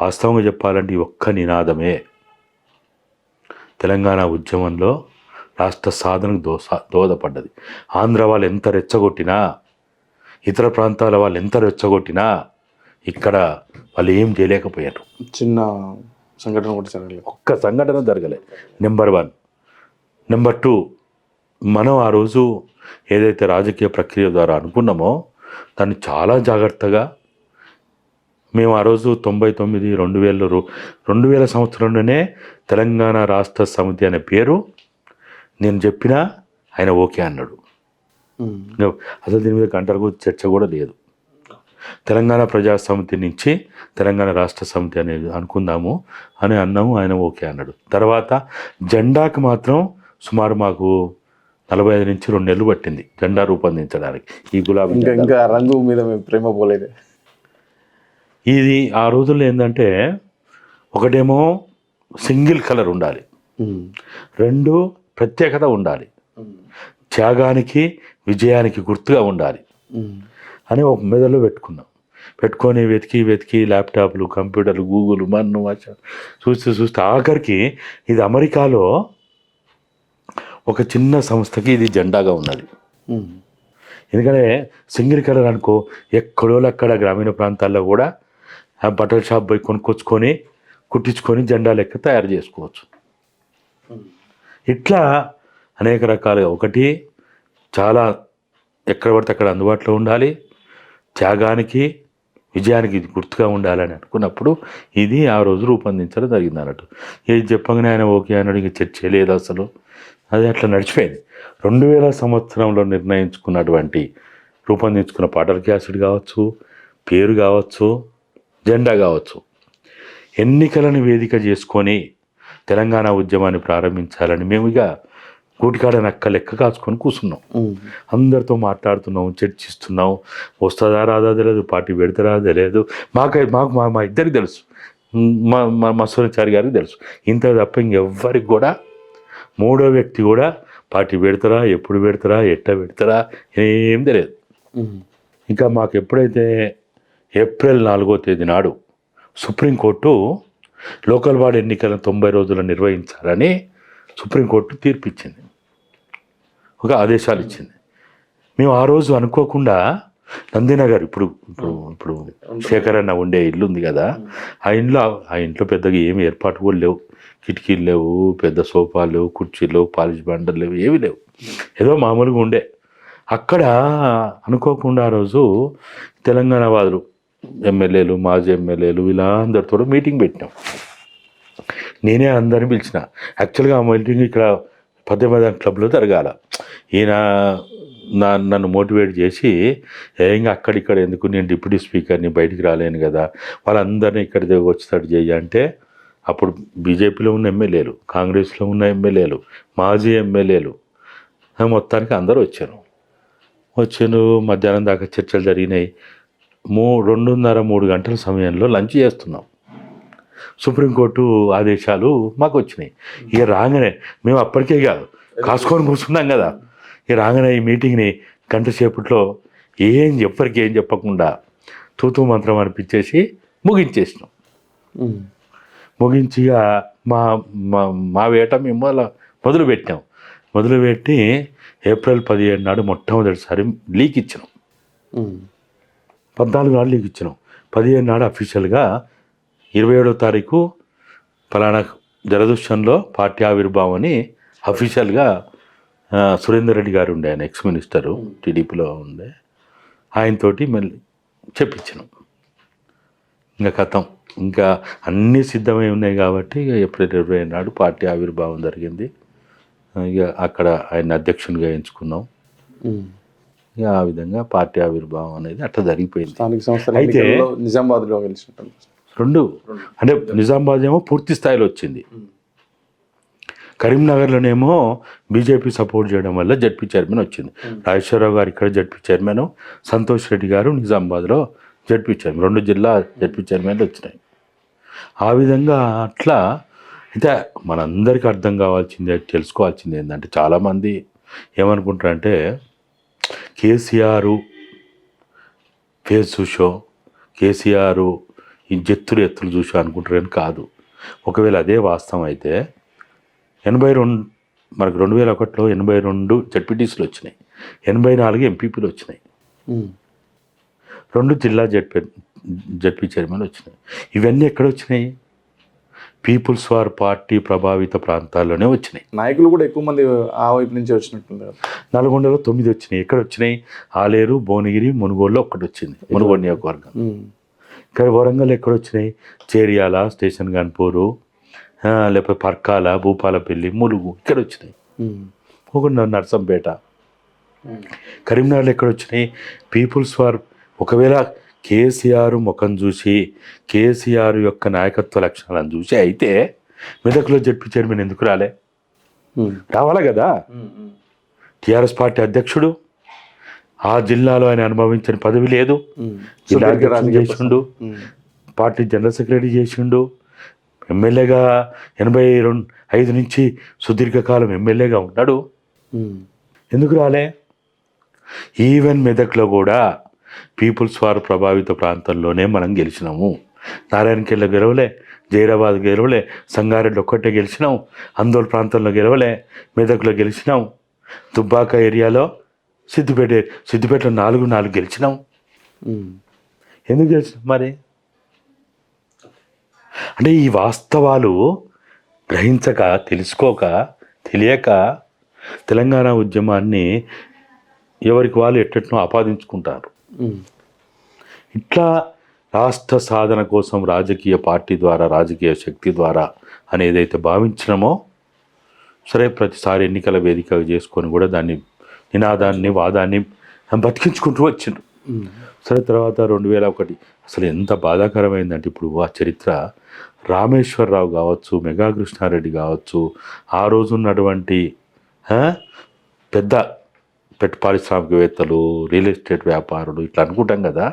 వాస్తవంగా చెప్పాలంటే ఈ ఒక్క నినాదమే. తెలంగాణ ఉద్యమంలో రాష్ట్ర సాధనకు దోస దోహదపడ్డది. ఆంధ్ర వాళ్ళు ఎంత రెచ్చగొట్టినా ఇతర ప్రాంతాల వాళ్ళు ఎంత రెచ్చగొట్టినా ఇక్కడ వాళ్ళు ఏం చేయలేకపోయారు. చిన్న సంఘటన కూడా జరగలేదు. ఒక్క సంఘటన జరగలే. నెంబర్ వన్ నెంబర్ టూ మనం ఆ రోజు ఏదైతే రాజకీయ ప్రక్రియ ద్వారా అనుకున్నామో దాన్ని చాలా జాగ్రత్తగా మేము ఆ రోజు తొంభై తొమ్మిది రెండు వేల రెండు వేల సంవత్సరంలోనే తెలంగాణ రాష్ట్ర సమితి అనే పేరు నేను చెప్పినా ఆయన ఓకే అన్నాడు. అసలు దీని మీద గంటలకు చర్చ కూడా లేదు. తెలంగాణ ప్రజా సమితి నుంచి తెలంగాణ రాష్ట్ర సమితి అనేది అనుకుందాము అని అన్నాము ఆయన ఓకే అన్నాడు. తర్వాత జెండాకి మాత్రం సుమారు మాకు నలభై ఐదు నుంచి రెండు నెలలు పట్టింది జెండా రూపొందించడానికి. ఈ గులాబీ ఇంకా రంగు మీద మీ ప్రేమ పోలేదు. ఇది ఆ రోజుల్లో ఏంటంటే ఒకటేమో సింగిల్ కలర్ ఉండాలి. రెండు ప్రత్యేకత ఉండాలి త్యాగానికి విజయానికి గుర్తుగా ఉండాలి. అని ఒక మెదడులో పెట్టుకున్నాం పెట్టుకొని వెతికి వెతికి ల్యాప్టాప్లు కంప్యూటర్లు గూగుల్ మన్ను వాచ చూస్తే చూస్తే ఆఖరికి ఇది అమెరికాలో ఒక చిన్న సంస్థకి ఇది జెండాగా ఉన్నది. ఎందుకంటే సింగిల్ కలర్ అనుకో ఎక్కడో అక్కడ గ్రామీణ ప్రాంతాల్లో కూడా ఆ బట్టల షాప్ పోయి కొనుక్కొచ్చుకొని కుట్టించుకొని జెండా లెక్క తయారు చేసుకోవచ్చు. ఇట్లా అనేక రకాలుగా ఒకటి చాలా ఎక్కడ పడితే అక్కడ అందుబాటులో ఉండాలి. త్యాగానికి విజయానికి ఇది గుర్తుగా ఉండాలని అనుకున్నప్పుడు ఇది ఆ రోజు రూపొందించడం జరిగింది అన్నట్టు. ఏది చెప్పగానే ఆయన ఓకే అన్నాడు ఇంకా చర్చ లేదు అసలు. అది అట్లా నడిచిపోయింది. రెండు వేల సంవత్సరంలో నిర్ణయించుకున్నటువంటి రూపొందించుకున్న పాటల క్యాసెట్ కావచ్చు పేరు కావచ్చు జెండా కావచ్చు. ఎన్నికలను వేదిక చేసుకొని తెలంగాణ ఉద్యమాన్ని ప్రారంభించాలని మేము ఇక కూటికాడ నక్క లెక్క కాచుకొని కూర్చున్నాం. అందరితో మాట్లాడుతున్నాం చర్చిస్తున్నాం. వస్తుందా రాదా తెలియదు పార్టీ పెడతారా తెలియదు మాకై మాకు మా మా ఇద్దరికి తెలుసు. మా మా మసూరిచారి గారికి తెలుసు. ఇంత తప్ప ఇంకెవ్వరికి కూడా మూడో వ్యక్తి కూడా పార్టీ పెడతారా ఎప్పుడు పెడతారా ఎట్ట పెడతారా ఏం తెలియదు. ఇంకా మాకు ఎప్పుడైతే ఏప్రిల్ నాలుగో తేదీ నాడు సుప్రీంకోర్టు లోకల్ వార్డ్ ఎన్నికలను తొంభై రోజులు నిర్వహించాలని సుప్రీంకోర్టు తీర్పు ఇచ్చింది ఒక ఆదేశాలు ఇచ్చింది. మేము ఆ రోజు అనుకోకుండా నందినగర్ ఇప్పుడు ఇప్పుడు ఇప్పుడు శేఖర్ అన్న ఉండే ఇల్లు ఉంది కదా ఆ ఇంట్లో ఆ ఇంట్లో పెద్దగా ఏమి ఏర్పాటు కూడా లేవు. కిటికీలు లేవు పెద్ద సోఫాలు కుర్చీలు పాలిష్ బండలు లేవు ఏవి లేవు. ఏదో మామూలుగా ఉండే. అక్కడ అనుకోకుండా ఆ రోజు తెలంగాణ వాదులు ఎమ్మెల్యేలు మాజీ ఎమ్మెల్యేలు ఇలా అందరితో మీటింగ్ పెట్టినాం. నేనే అందరిని పిలిచిన. యాక్చువల్గా ఆ మీటింగ్ ఇక్కడ పద్దెనిమిది క్లబ్లో జరగాల. ఈయన నా నన్ను మోటివేట్ చేసి ఏంగా అక్కడిక్కడ ఎందుకు నేను డిప్యూటీ స్పీకర్ని బయటికి రాలేను కదా వాళ్ళందరినీ ఇక్కడ వచ్చేటట్టు చేయ అంటే అప్పుడు బీజేపీలో ఉన్న ఎమ్మెల్యేలు కాంగ్రెస్లో ఉన్న ఎమ్మెల్యేలు మాజీ ఎమ్మెల్యేలు మొత్తానికి అందరూ వచ్చారు. వచ్చాను మధ్యాహ్నం దాకా చర్చలు జరిగినాయి. మూ రెండున్నర మూడు గంటల సమయంలో లంచ్ చేస్తున్నాం. సుప్రీంకోర్టు ఆదేశాలు మాకు వచ్చినాయి. ఇక రాగానే మేము అప్పటికే కాదు కాసుకొని కూర్చున్నాం కదా. ఇక రాగానే ఈ మీటింగ్ని గంట సేపట్లో ఏం ఎవ్వరికి ఏం చెప్పకుండా తూతు మంత్రం అనిపించేసి ముగించేసినాం. ముగించి ఇక మా మా మా వేట మేము అలా మొదలుపెట్టాం. మొదలుపెట్టి ఏప్రిల్ పదిహేడు నాడు మొట్టమొదటిసారి లీక్ ఇచ్చినాం. పద్నాలుగు నాడు లీవ్ ఇచ్చినాం. పదిహేను నాడు అఫీషియల్గా ఇరవై ఏడో తారీఖు ఫలానా జలదృష్టంలో పార్టీ ఆవిర్భావం అని అఫీషియల్గా సురేందర్ రెడ్డి గారు ఉండే ఆయన ఎక్స్ మినిస్టరు టీడీపీలో ఉండే ఆయనతోటి మళ్ళీ చెప్పించినాం. ఇంకా కథం. ఇంకా అన్నీ సిద్ధమై ఉన్నాయి కాబట్టి ఇక ఏప్రిల్ ఇరవై నాడు పార్టీ ఆవిర్భావం జరిగింది. ఇక అక్కడ ఆయన అధ్యక్షునిగా ఎంచుకున్నాం. ఇక ఆ విధంగా పార్టీ ఆవిర్భావం అనేది అట్లా జరిగిపోయింది. స్థానిక సంస్థల అయితే- ఎన్నికల్లో నిజామాబాద్లో గెలిచినట్టు. రెండు. అంటే నిజామాబాద్ ఏమో పూర్తి స్థాయిలో వచ్చింది. కరీంనగర్లోనేమో బీజేపీ సపోర్ట్ చేయడం వల్ల జడ్పీ చైర్మన్ వచ్చింది. రాజేశ్వరరావు గారు ఇక్కడ జడ్పీ చైర్మన్ సంతోష్ రెడ్డి గారు నిజామాబాద్లో జడ్పీ చైర్మన్ రెండు జిల్లా జడ్పీ చైర్మన్లు వచ్చినాయి. ఆ విధంగా అట్లా అయితే మనందరికీ అర్థం కావాల్సింది తెలుసుకోవాల్సింది ఏంటంటే చాలామంది ఏమనుకుంటారంటే కేసీఆర్ ఫేస్ షో కేసీఆర్ ఈ జత్తులు ఎత్తులు చూసి అనుకుంటారని కాదు. ఒకవేళ అదే వాస్తవం అయితే ఎనభై రెండు మనకు రెండు వేల ఒకటిలో ఎనభై రెండు జడ్పీటీసీలు వచ్చినాయి. ఎనభై నాలుగు ఎంపీపీలు వచ్చినాయి. రెండు జిల్లా జడ్పీ జడ్పీ చైర్మన్ వచ్చినాయి. ఇవన్నీ ఎక్కడ వచ్చినాయి? పీపుల్స్ వార్ పార్టీ ప్రభావిత ప్రాంతాల్లోనే వచ్చినాయి. నాయకులు కూడా ఎక్కువ మంది ఆ వైపు నుంచి వచ్చినట్టుంది నల్గొండలో తొమ్మిది వచ్చినాయి. ఎక్కడ వచ్చినాయి? ఆలేరు భువనగిరి మునుగోడులో ఒకటి వచ్చింది. మునుగోడు నియోజకవర్గం. ఇక్కడ వరంగల్ ఎక్కడ వచ్చినాయి? చేరియాల స్టేషన్ గన్పూరు లేకపోతే పర్కాల భూపాలపల్లి ములుగు ఇక్కడ వచ్చినాయి. ఒక నర్సంపేట. కరీంనగర్లో ఎక్కడ వచ్చినాయి? పీపుల్స్ వార్ ఒకవేళ కేసీఆర్ ముఖం చూసి కేసీఆర్ యొక్క నాయకత్వ లక్షణాలను చూసి అయితే మెదక్లో జడ్పీ చైర్మన్ ఎందుకు రాలే. రావాలా కదా? టీఆర్ఎస్ పార్టీ అధ్యక్షుడు ఆ జిల్లాలో ఆయన అనుభవించిన పదవి లేదు. జిల్లా చేసిండు. పార్టీ జనరల్ సెక్రటరీ చేసిండు. ఎమ్మెల్యేగా ఎనభై రెండు ఐదు నుంచి సుదీర్ఘకాలం ఎమ్మెల్యేగా ఉన్నాడు. ఎందుకు రాలే? ఈవెన్ మెదక్లో కూడా పీపుల్స్ వార్ ప్రభావిత ప్రాంతంలోనే మనం గెలిచినాము నారాయణకెళ్ళ గెలవలే జైరాబాద్ గెలవలే సంగారెడ్డి ఒక్కటే గెలిచినాం అందోల్ ప్రాంతంలో గెలవలే మెదక్లో గెలిచినాం దుబ్బాక ఏరియాలో సిద్దిపేట సిద్దిపేటలో నాలుగు నాలుగు గెలిచినాం. ఎందుకు గెలిచినాం మరి అంటే ఈ వాస్తవాలు గ్రహించక తెలుసుకోక తెలియక తెలంగాణ ఉద్యమాన్ని ఎవరికి వాళ్ళు ఎట్టెట్నో ఆపాదించుకుంటారు. ఇట్లా రాష్ట్ర సాధన కోసం రాజకీయ పార్టీ ద్వారా రాజకీయ శక్తి ద్వారా అని ఏదైతే భావించినామో సరే ప్రతిసారి ఎన్నికల వేదిక చేసుకొని కూడా దాన్ని నినాదాన్ని వాదాన్ని బతికించుకుంటూ వచ్చిండ్రు. సరే తర్వాత రెండు వేల ఒకటి అసలు ఎంత బాధాకరమైందంటే ఇప్పుడు ఆ చరిత్ర రామేశ్వరరావు కావచ్చు మెగా కృష్ణారెడ్డి కావచ్చు ఆ రోజు ఉన్నటువంటి పెద్ద పెట్ పారిశ్రామికవేత్తలు రియల్ ఎస్టేట్ వ్యాపారులు ఇట్లా అనుకుంటాం కదా.